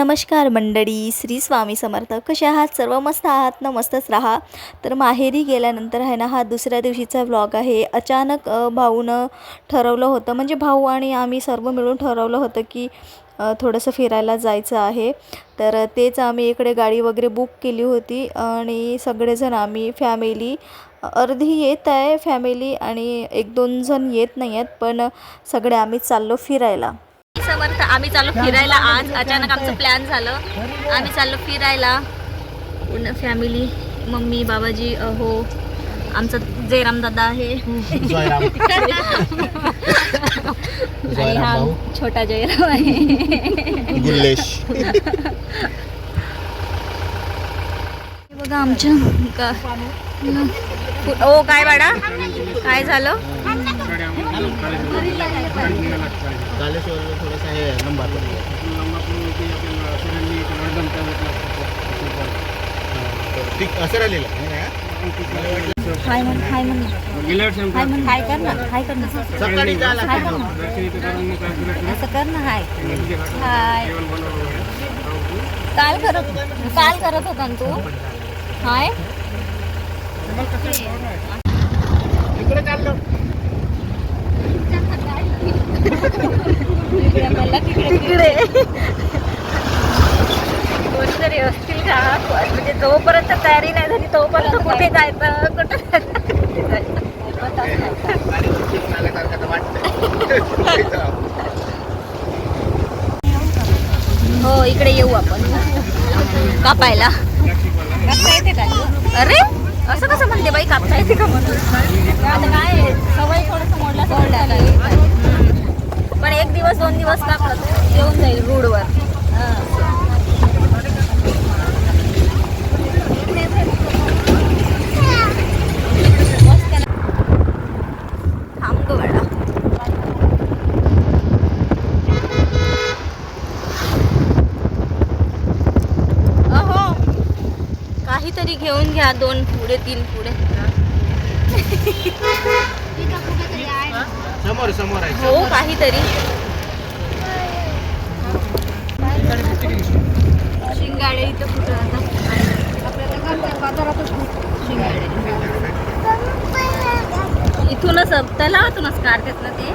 नमस्कार मंडळी श्री स्वामी समर्थ. कसे आहात? सर्व मस्त आहात? ना मस्तच राहा. तर माहेरी गेल्यानंतर आहे ना हा दुसऱ्या दिवशीचा व्लॉग आहे. अचानक भाऊनं ठरवलं होतं म्हणजे भाऊ आणि आम्ही सर्व मिळून ठरवलं होतं की थोडंसं फिरायला जायचं आहे. तर तेच आम्ही इकडे गाडी वगैरे बुक केली होती आणि सगळेजण आम्ही फॅमिली अर्धी येत आहे फॅमिली आणि एक दोन जण येत नाही आहेत पण सगळे आम्ही चाललो फिरायला. समर्थ आम्ही चाललो फिरायला. आज अचानक आमचं प्लॅन झालं. आम्ही चाललो फिरायला. पूर्ण फॅमिली मम्मी बाबाजी हो आमचा जयराम दादा आहे. आणि हा छोटा जयराम आहे. हे बघा आमच्या ओ काय बाडा काय झालं? कालेश्वर थोडासा हे नंबर ठीक असं राहिलेलं आहे ना? हाय म्हण हाय म्हण हाय म्हण हाय कर ना हाय कर ना. सकाळी जायला असं कर ना हाय. हाय. काल करत काल करत होता ना तू? हाय. इकडे चाललो. तिकडे. कोणीतरी असतील का? म्हणजे जोपर्यंत तयारी नाही झाली तोपर्यंत कुठे जायचं कुठे हो इकडे येऊ आपण. कापायला. अरे असं कसं म्हणते बाई कापता येते का म्हणून? आता काय सवय थोडंसं मोडला सोडला पण एक दिवस दोन दिवस कापलं येऊन जाईल रूडवर थांब गं बाळा. अहो काहीतरी घेऊन घ्या दोन पुढे तीन पुढे. समोर समोर आहे हो काहीतरी. शिंगाडे इथं कुठं इथूनच तलावातूनच काढतात ना ते?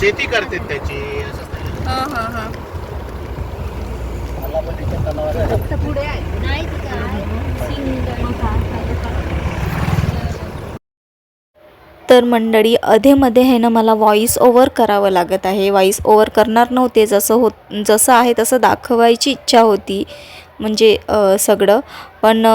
शेती करते त्याची असं हा हा हा. तलावात आहे. नाही तिथं आहे. शिंगाडे. तर मंडळी अधेमध्ये आहे ना मला व्हॉईस ओव्हर करावं लागत आहे. व्हॉईस ओव्हर करणार नव्हते. जसं होत जसं आहे तसं दाखवायची इच्छा होती म्हणजे सगळं. पण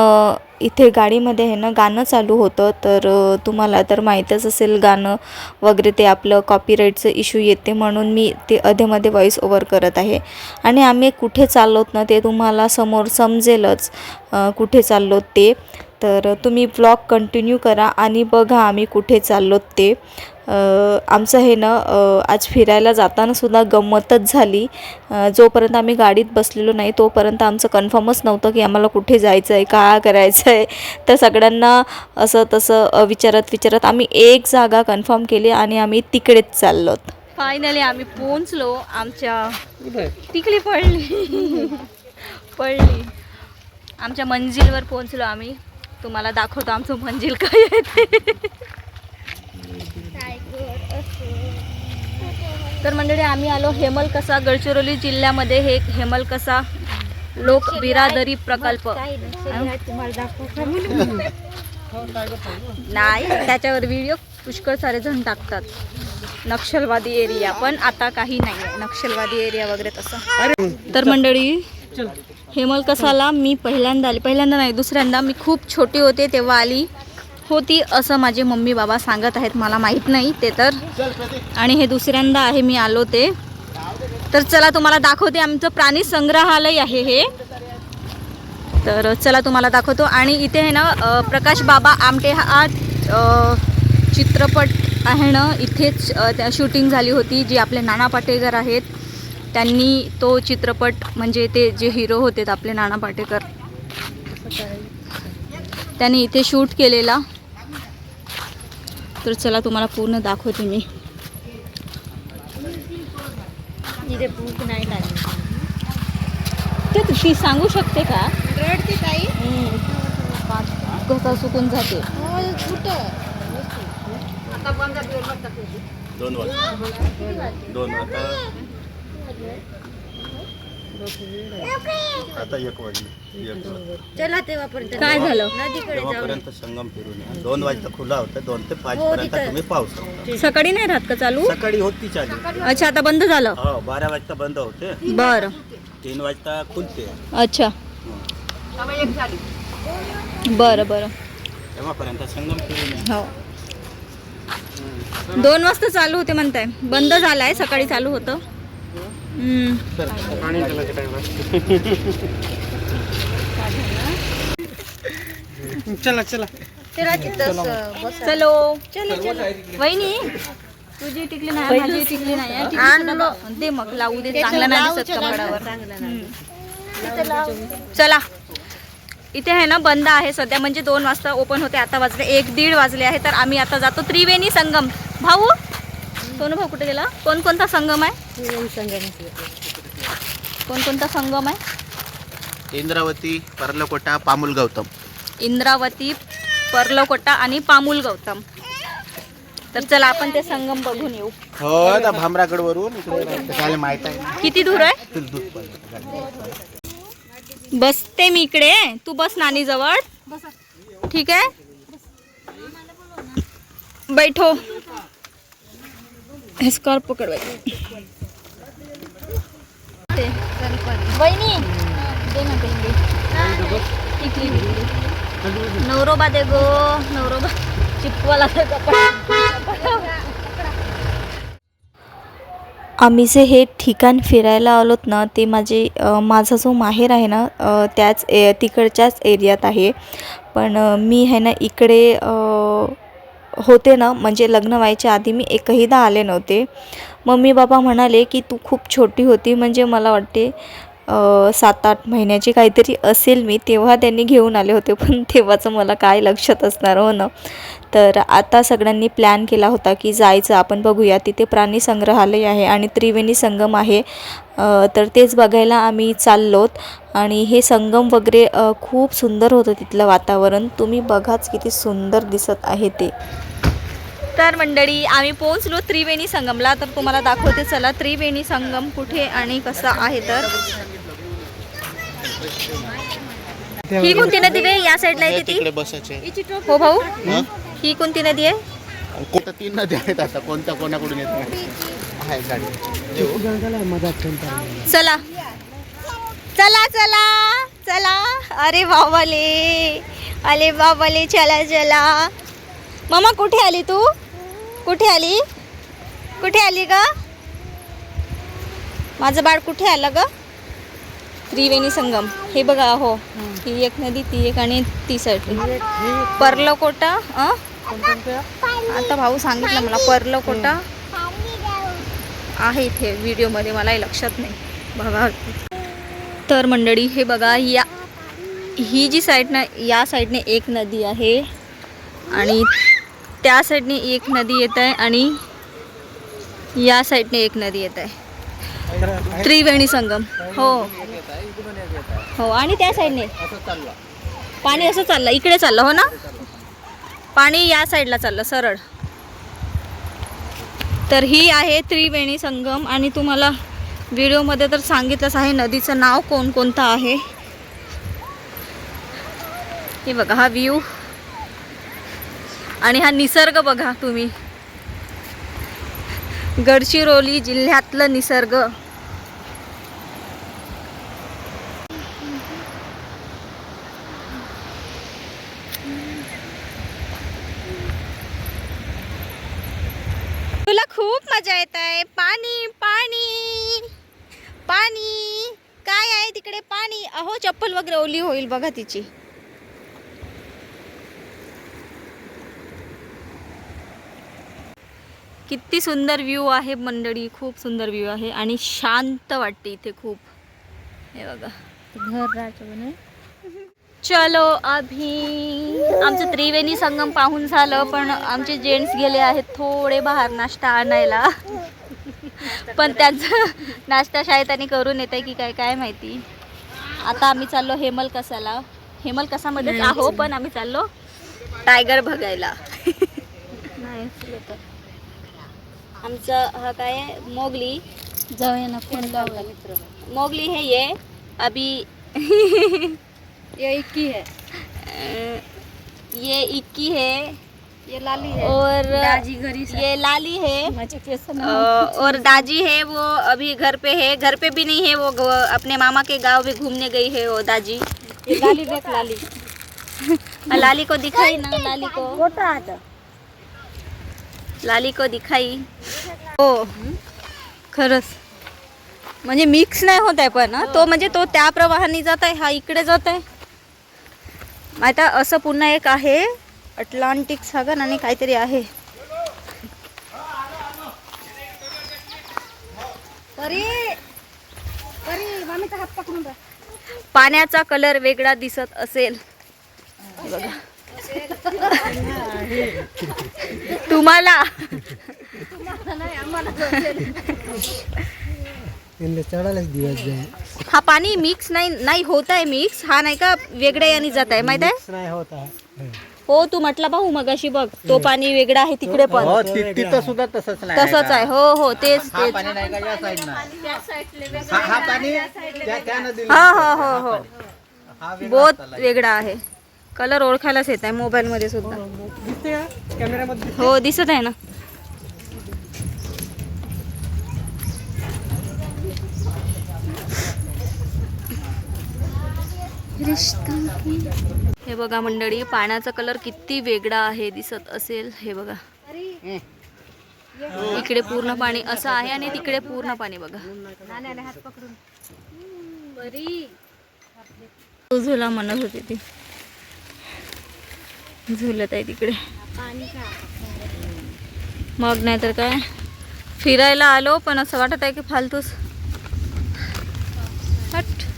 इथे गाडीमध्ये आहे ना गाणं चालू होतं. तर तुम्हाला तर माहीतच असेल गाणं वगैरे ते आपलं कॉपीराईटचं इश्यू येते म्हणून मी ते अधेमध्ये व्हॉईस ओव्हर करत आहे. आणि आम्ही कुठे चाललोत ना ते तुम्हाला समोर समजेलच कुठे चाललोत ते. तर तुम्ही ब्लॉग कंटिन्यू करा आणि बघा आम्ही कुठे चाललो ते. आमचं हे ना आज फिरायला जाताना सुद्धा गंमतच झाली. जोपर्यंत आम्ही गाडीत बसलेलो नाही तोपर्यंत आमचं कन्फर्मच नव्हतं की आम्हाला कुठे जायचं आहे का करायचं आहे तर सगळ्यांना असं तसं विचारत विचारत आम्ही एक जागा कन्फर्म केली आणि आम्ही तिकडेच चाललोत फायनली आम्ही पोहोचलो. आमच्या तिकली पडली. पडली. आमच्या मंजिलवर पोहोचलो आम्ही. तुम्हाला दाखवतो आमचं मंजिल काय आहे ते. तर मंडळी आम्ही आलो हेमलकसा गडचिरोली जिल्ह्यामध्ये. हे हेमलकसा लोक बिरादरी प्रकल्प. नाही त्याच्यावर व्हिडिओ पुष्कळ सारे जण टाकतात. नक्षलवादी एरिया पण आता काही नाही. नक्षलवादी एरिया वगैरे तसं. तर मंडळी हेमलकसाला मी पहिल्यांदा आली. पहिल्यांदा नाही दुसऱ्यांदा. मी खूप छोटी होते तेव्हा आली होती असं माझे मम्मी बाबा सांगत आहेत. मला माहीत नाही ते तर. आणि हे दुसऱ्यांदा आहे मी आलो ते. तर चला तुम्हाला दाखवते आमचं प्राणी संग्रहालय आहे हे. तर चला तुम्हाला दाखवतो. आणि इथे आहे ना प्रकाश बाबा आमटे हा चित्रपट आहे ना इथेच त्या शूटिंग झाली होती जी आपले नाना पाटेकर आहेत. त्यांनी तो चित्रपट म्हणजे ते जे हिरो होते आपले नाना पाटेकर त्यांनी इथे शूट केलेला. तर चला तुम्हाला पूर्ण दाखवते मी. इथे भूक नाही लागली. रडते तू, ती सांगू शकते का? घसा सुकून जाते. दोन वाजता. दोन आता आता एक वाजली. एक वाजता. काय झालं? तेव्हापर्यंत संगम फिरून या. दोन वाजता खुला होता दोन ते पाच पर्यंत तुम्ही पाहू शकता. सकाळी नाही राहत का चालू? सकाळी होती चालू. अच्छा आता बंद झालं. हो बारा वाजता बंद होते. बर. तीन वाजता खुलते. अच्छा. बरं बरं. तेव्हापर्यंत संगम फिरून या. हो. दोन वाजता चालू होते म्हणताय. बंद झालाय सकाळी चालू होतं. हम्म. चला. चला. चलो. वहिनी. तुझी टिकली नाही माझी टिकली नाही दे मग लावू दे. चांगला नाही दिसत. चला. इथे आहे ना बंद आहे सध्या म्हणजे दोन वाजता ओपन होते. आता वाजले एक दीड वाजले आहे तर आम्ही आता जातो त्रिवेणी संगम. भाऊ? सोनू भाऊ कुठे गेला? कोणकोणता संगम आहे? कोणकोणता संगम आहे? इंद्रावती पर्लकोटा पामुल गौतम. इंद्रावती पर्लकोटा आणि पामुल गौतम. तर चला आपण ते संगम बघून येऊ. हो आता भामरागड वरून माहीत आहे. किती दूर आहे? बसते मी इकडे. तू बस नानी जवळ ठीक आहे? बैठो. हे स्कॉर्प पकड बहिणी दे ना पेंडी. नवरोबा दे गो नवरोबा चिपवाला आम्ही जे हे ठिकाण फिरायला आलोत ना ते माझे माझा जो माहेर आहे ना त्याच ए तिकडच्याच एरियात आहे. पण मी आहे ना इकडे होते ना म्हणजे लग्न व्हायच्या आधी मी एकहीदा आले नव्हते. मम्मी बाबा म्हणाले की तू खूप छोटी होती म्हणजे मला वाटते सात आठ महिन्याची काहीतरी असेल मी तेव्हा त्यांनी घेऊन आले होते पण तेव्हाचं मला काय लक्षात असणार हो ना? तर आता सगळ्यांनी प्लॅन केला होता की जायचं आपण बघूया. तिथे प्राणी संग्रहालय आहे आणि त्रिवेणी संगम आहे. तर तेच बघायला आम्ही चाललोत आणि हे संगम वगैरे खूप सुंदर होतं तिथलं वातावरण. तुम्ही बघाच किती सुंदर दिसत आहे ते. तर मंडळी आम्ही पोहोचलो त्रिवेणी संगमला. तर तुम्हाला दाखवते चला त्रिवेणी संगम कुठे आणि कसा आहे तर. ही कोणती नदी या साईडला येते ती? हो भाऊ? हं? कोणती नदी आहे? कोणत्या तीन नद्या आहेत आता कोणत्या कोणाकडून येत नाही. आहे गाडी. येऊ? चला. चला चला चला. अरे बाबाले अरे बाबाले चला चला. मामा कुठे आली तू? कुठे आली? कुठे आली ग? माझं बाळ कुठे आलं ग? त्रिवेणी संगम. हे बघा हो. ही एक नदी ती एक आणि ती साईड पर्लकोटा अं? आता भाऊ सांगितलं मला पर्लकोटा आहे इथे व्हिडिओमध्ये मलाही लक्षात नाही. बघा. तर मंडळी हे बघा या ही जी साईड ना या साईडने एक नदी आहे. आणि त्या साईडने एक नदी येत आहे आणि या साईडने एक नदी येत आहे. त्रिवेणी संगम. हो. हो आणि त्या साईडने पाणी असं चाललं. इकडे चाललं हो ना? पाणी या साईडला चाललं सरळ. तर ही आहे त्रिवेणी संगम आणि तुम्हाला व्हिडिओमध्ये तर सांगितलंच आहे नदीचं नाव कोणकोणतं आहे. हे बघा हा व्ह्यू आणि हा निसर्ग बघा तुम्ही. गडचिरोली जिल्ह्यातलं निसर्ग तुला खूप मजा येत आहे? पाणी पाणी. पाणी. काय आहे तिकडे पाणी? अहो चप्पल वगैरे ओली होईल बघा तिची. किती सुंदर व्ह्यू आहे मंडळी. खूप सुंदर व्ह्यू आहे आणि शांत वाटते इथे खूप. हे बघा. चलो अभि आमचं त्रिवेणी संगम पाहून झालं पण आमचे जेंट्स गेले आहेत थोडे बाहेर नाश्ता आणायला. पण त्यांचं नाश्ता शाळेत आणि करून येत आहे की काय काय माहिती. आता आम्ही चाललो हेमल कसाला. हेमल कसामध्येच आहो पण आम्ही चाललो टायगर बघायला. नाही आमचं हा काय आहे? मोगली. जाऊया ना फोन लावला मित्र मोगली है ये अभी. ये इक्की है. ये इक्की है. ये लाली है। और दाजी घरी ये लाली है। और दाजी है वो अभी घर पे है। घर पे भी नहीं है वो अपने मामा के गाँव भी घूमने गई है वो दाजी। ये लाली देख लाली। लाली को दिखाई ना? लाली को? आता लाली को दिखाई। हो खरंच। म्हणजे मिक्स नाही होत आहे पण हं. तो म्हणजे तो त्या प्रवाहाने जात आहे हा इकडे जात आहे. आता असं पुन्हा एक आहे. अटलांटिक सागर आणि काहीतरी आहे. परी परी मामीचा हात पकडून राहा पाण्याचा कलर वेगळा दिसत असेल. हे बघा. तुम्हाला. हा पाणी मिक्स नाही नाही होत आहे मिक्स हा नाही का वेगळ्या याने जात आहे माहीत आहे? नाही होत आहे. हो तू म्हटला भाऊ मगाशी बघ तो पाणी वेगळा आहे तिकडे पण. हो ति- तिथं सुद्धा तसंच नाही तसंच आहे. हो हो तेच हा तेच. पाणी नाही का या साईडनं हा हा पाणी त्या त्या नदीला हा हो हो हो. हा वेगळा बहुत चालला. वेगळा आहे. कलर ओळखायलाच येत आहे मोबाईल मध्ये सुद्धा. का कॅमेऱ्यामध्ये हो? दिसत आहे ना. हे बघा मंडळी पाण्याचा कलर किती वेगळा आहे दिसत असेल. हे बघा. इकडे पूर्ण पाणी असं आहे आणि तिकडे पूर्ण पाणी बघा. झुला म्हणत होती ती. झुलत आहे तिकडे. मग नाही तर काय? फिरायला आलो पण असं वाटत आहे की फालतूच. हट.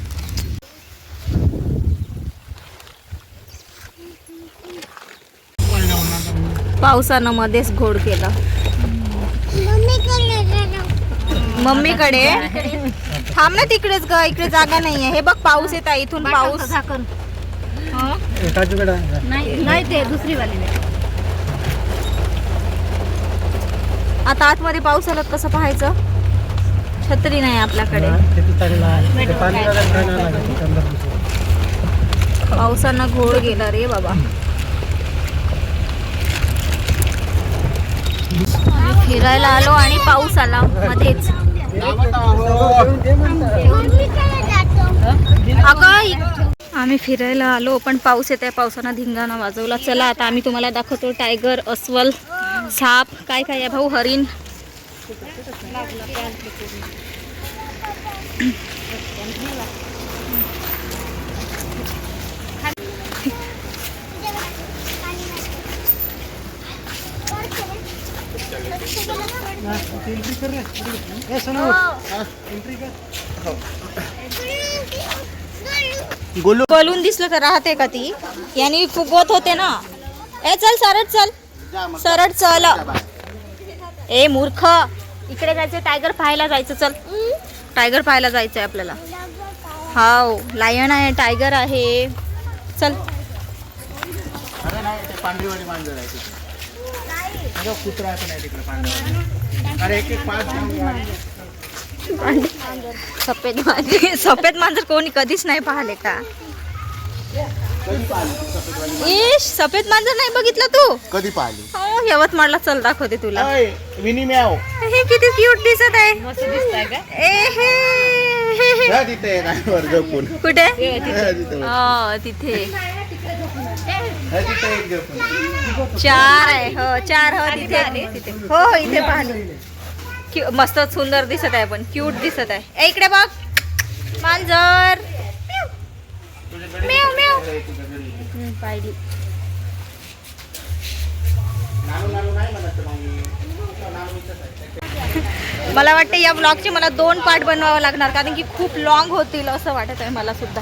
पावसानं मध्येच घोड केला. मम्मीकडे? थांब ना तिकडेच ग इकडे जागा नाहीये. हे बघ पाऊस येत आहे इथून पाऊस. हं? नाही नाही ते दुसरी वाली आता आतमध्ये पाऊस आला कसं पाहायचं? छत्री नाही आपल्याकडे. पावसानं घोड गेला रे बाबा. फिरायला आलो आणि पाऊस आला मध्येच. अगं आम्ही फिरायला आलो पण पाऊस येत आहे पावसानं धिंगाणा वाजवला. चला आता आम्ही तुम्हाला दाखवतो टायगर अस्वल साप काय काय आहे भाऊ हरिण. कर रे ए सोनू एंट्री कर गोलू. बलून दिसलं तर राहते का ती? यांनी फुगवत होते ना. ए चल सरळ चल. सरळ चल. ए मूर्ख. इकडे जायचं टायगर पाहायला जायचं चल. टायगर पाहायला जायचंय आपल्याला. हाव लायन आहे टायगर आहे. चल. अरे नाही ते पांढरीवाली मांजर आहे कुत्रा असं नाही तिकडे पाच सफेद मांजर. सफेद मांजर कोणी कधीच नाही पाहिले का? इश सफेद मांजर नाही बघितलं तू? कधी पाहिली? हो यवतमाळला चल दाखवते तुला. हे किती क्यूट दिसत आहे. कुठे? हा, तिथे वर. हो तिथे हा, तिथे एक झोपून चार आहे हो चार हो तिथे हो हो इथे पाहिली मस्त सुंदर दिसत आहे पण क्यूट दिसत आहे. इकडे बघ. मांजर. पाहिली. मला वाटतं या ब्लॉगचे मला दोन पार्ट बनवावं लागणार कारण की खूप लॉंग होतील असं वाटत आहे मला सुद्धा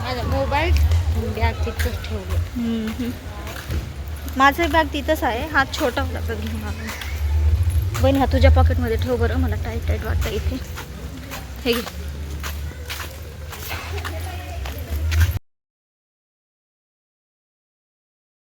माझा मोबाईल बॅग तिथंच ठेवलं माझं बॅग तिथंच आहे. हा छोटा होता तर घेऊन आलो. बहीण हा तुझ्या पॉकेटमध्ये ठेव बरं. मला टाईट टाईट वाटतं इथे. हे घे.